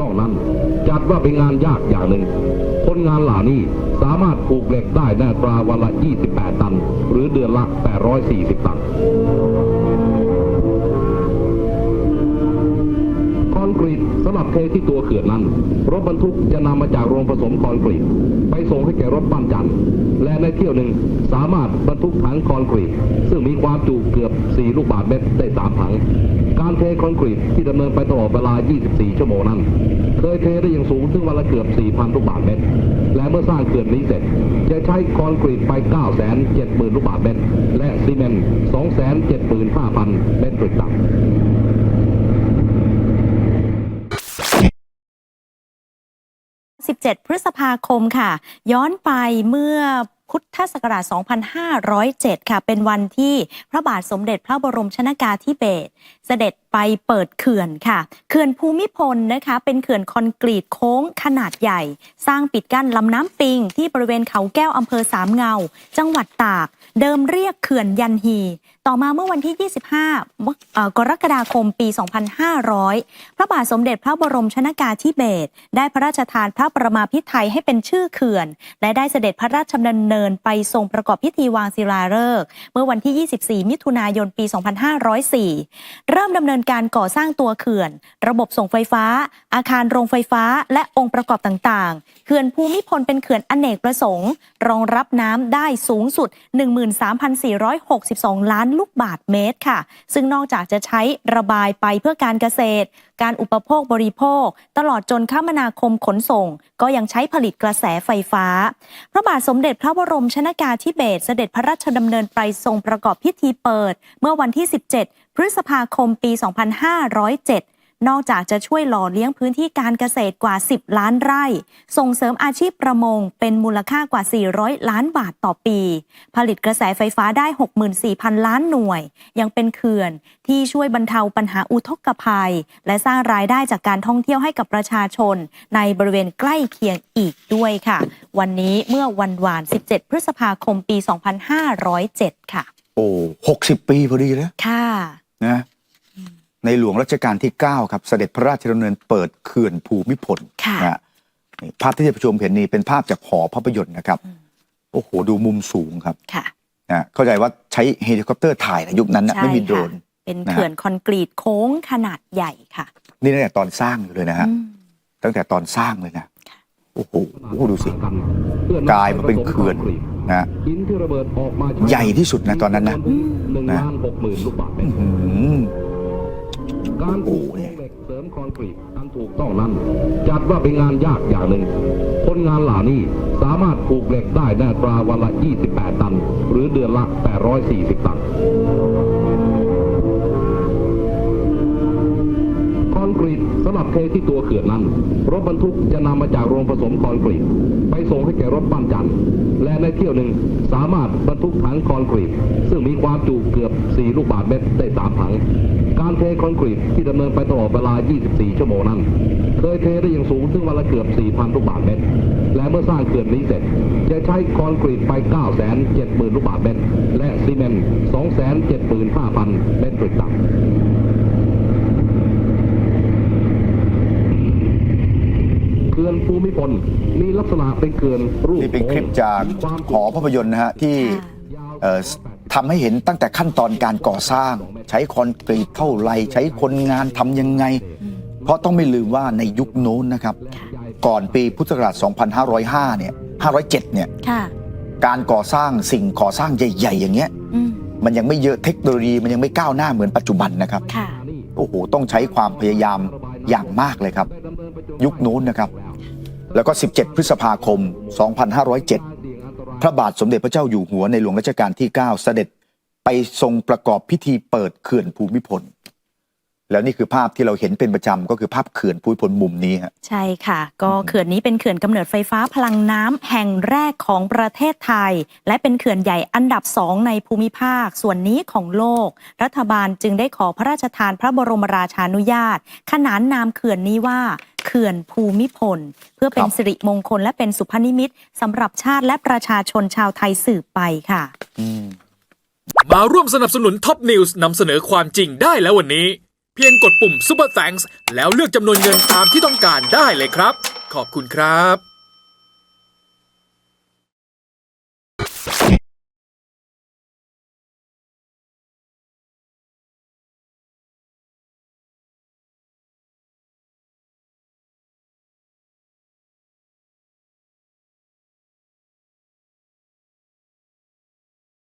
ต้องนั้น จัดว่าเป็นงานยากอย่างหนึ่ง คนงานเหล่านี้สามารถผูกเหล็กได้ในตราวันละ 28 ตัน หรือเดือนละ 840 ตัน เทที่ตัวเขื่อนนั้น รถบรรทุกจะนำมาจากโรงผสมคอนกรีตไปส่งให้แก่รถปั้นจันทร์และในเที่ยวหนึ่งสามารถบรรทุกถังคอนกรีตซึ่งมีความจุเกือบ 4 ลูกบาศก์เมตรได้3ถัง การเทคอนกรีตที่ดำเนินไปตลอดเวลา 24 ชั่วโมงนั้น เคยเทได้อย่างสูงถึงวันละเกือบ 4,000 ลูกบาศก์เมตร และเมื่อสร้างเขื่อนนี้เสร็จ จะใช้คอนกรีตไป 9 7 0 0 0 0 ลูกบาศก์เมตร และซีเมนต์ 2 7 5 0 0 0 17 พฤษภาคมค่ะ ย้อนไปเมื่อพุทธศักราช 2507 ค่ะ เป็นวันที่พระบาทสมเด็จพระบรมชนากาธิเบศรเสด็จไปเปิดเขื่อนค่ะ เขื่อนภูมิพลนะคะ เป็นเขื่อนคอนกรีตโค้งขนาดใหญ่ สร้างปิดกั้นลำน้ำปิง ที่บริเวณเขาแก้วอำเภอสามเงา จังหวัดตาก เดิมเรียกเขื่อนยันฮี ต่อมาเมื่อวันที่ 25 กรกฎาคมปี 2500 พระบาทสมเด็จพระบรมชนากาธิเบศรได้พระราชทานพระประมาพิไทยให้เป็นชื่อเขื่อน และได้เสด็จพระราชดำเนินไปทรงประกอบพิธีวางศิลาฤกษ์เมื่อวันที่ 24 มิถุนายนปี 2504 เริ่มดำเนินการก่อสร้างตัวเขื่อน ระบบส่งไฟฟ้า อาคารโรงไฟฟ้า และองค์ประกอบต่างๆ เขื่อนภูมิพลเป็นเขื่อนอเนกประสงค์ รองรับน้ำได้สูงสุด 13,462 ล้านลูกลูกบาทเมตรค่ะ ซึ่งนอกจากจะใช้ระบายไปเพื่อการเกษตร การอุปโภคบริโภค ตลอดจนคมนาคมขนส่ง ก็ยังใช้ผลิตกระแสไฟฟ้า พระบาทสมเด็จพระบรมชนากาธิเบศรเสด็จพระราชดำเนินไปทรงประกอบพิธีเปิด เมื่อวันที่ 17 พฤษภาคมปี 2507 นอกจากจะช่วยหล่อเลี้ยงพื้นที่การเกษตรกว่า 10 ล้านไร่ ส่งเสริมอาชีพประมงเป็นมูลค่ากว่า 400 ล้านบาทต่อปี ผลิตกระแสไฟฟ้าได้ 64,000 ล้านหน่วย ยังเป็นเขื่อนที่ช่วยบรรเทาปัญหาอุทกภัย และสร้างรายได้จากการท่องเที่ยวให้กับประชาชน ในบริเวณใกล้เคียงอีกด้วยค่ะ วันนี้เมื่อวันวาน 17 พฤษภาคมปี 2507 ค่ะ โอ้หกสิบปีพอดีนะค่ะนะ ในหลวงรัชกาลที่ 9 ครับ เสด็จพระราชดำเนินเปิดเขื่อนภูมิพลค่ะนะฮะนี่ภาพที่จะประชมเห็นนี่เป็นภาพจากหอภาพยนตร์นะครับ โอ้โห ดูมุมสูงครับค่ะ นะเข้าใจว่าใช้เฮลิคอปเตอร์ถ่ายในยุคนั้นนะใช่ไม่มีโดรน ค่ะ เป็นเขื่อนคอนกรีตโค้งขนาดใหญ่ค่ะนี่ตั้งแต่ตอนสร้างอยู่เลยนะฮะ อืม ตั้งแต่ตอนสร้างเลยนะ โอ้โหดูสิกกลายมาเป็นเขื่อน นะหินที่ระเบิดออกมาใหญ่ที่สุดนะตอนนั้นนะ หนึ่งล้านหกหมื่นลูกบาศก์เมตรอืม การปลูกโอ้โหเนี่ยเหล็กเสริมคอนกรีตอันถูกต้องนั้นจัดว่าเป็นงานยากอย่างหนึ่ง คนงานเหล่านี้สามารถปลูกเหล็กได้ในอัตราวันละ 28 ตัน หรือเดือนละ 840 ตันำหรับเทที่ตัวเขื่อนนั้น รถบรรทุกจะนำมาจากโรงผสมคอนกรีตไปส่งให้แก่รถบ้านจันทร์และในเที่ยวหนึ่งสามารถบรรทุกถังคอนกรีตซึ่งมีความจุเกือบ 4 ลูกบาศก์เมตรได้3ถัง การเทคอนกรีตที่ดำเนินไปตลอดเวลา 24 ชั่วโมงนั้น เคยเทได้อย่างสูงถึงวันละเกือบ 4,000 ลูกบาศก์เมตร และเมื่อสร้างเขื่อนนี้เสร็จ จะใช้คอนกรีตไป 970,000ลูกบาศก์เมตร และซีเมนต์ 275,000 เมตรตรึกต่ำเขื่อน ภูมิพลมีลักษณะเป็นเขื่อนรูปนี่เป็นคลิปจากหอภาพยนตร์นะฮะที่ค่ะเอ่อทำให้เห็นตั้งแต่ขั้นตอนการก่อสร้าง ใช้คอนกรีตเท่าไหรใช้คนงานทำยังไง เพราะต้องไม่ลืมว่าในยุคโน้นนะครับ ก่อนปีพุทธศักราช 2505 เนี่ย 507 เนี่ยค่ะการก่อสร้างสิ่งก่อสร้างใหญ่ ๆ อย่างเงี้ยอืมมันยังไม่เยอะเทคโนโลยีมันยังไม่ก้าวหน้าเหมือนปัจจุบันนะครับค่ะโอ้โหต้องใช้ความพยายามอย่างมากเลยครับ ยุคโน้นนะครับ แล้วก็ 17 พฤษภาคม 2507 พระบาทสมเด็จพระเจ้าอยู่หัวในหลวงรัชกาลที่ 9 เสด็จไปทรงประกอบพิธีเปิดเขื่อนภูมิพล แล้วนี่คือภาพที่เราเห็นเป็นประจำก็คือภาพเขื่อนภูมิพลมุมนี้ฮะใช่ค่ะ ก็เขื่อนนี้เป็นเขื่อนกำเนิดไฟฟ้าพลังน้ำแห่งแรกของประเทศไทย และเป็นเขื่อนใหญ่อันดับสองในภูมิภาคส่วนนี้ของโลก รัฐบาลจึงได้ขอพระราชทานพระบรมราชานุญาต ขนานนามเขื่อนนี้ว่า เขื่อนภูมิพล เพื่อเป็นครับสิริมงคลและเป็นสุพนิมิตสำหรับชาติและประชาชนชาวไทยสืบไปค่ะอืมมาร่วมสนับสนุนท็อปนิวส์นำเสนอความจริงได้แล้ววันนี้ เพียงกดปุ่ม Super Thanks แล้วเลือกจำนวนเงินตามที่ต้องการได้เลยครับ ขอบคุณครับ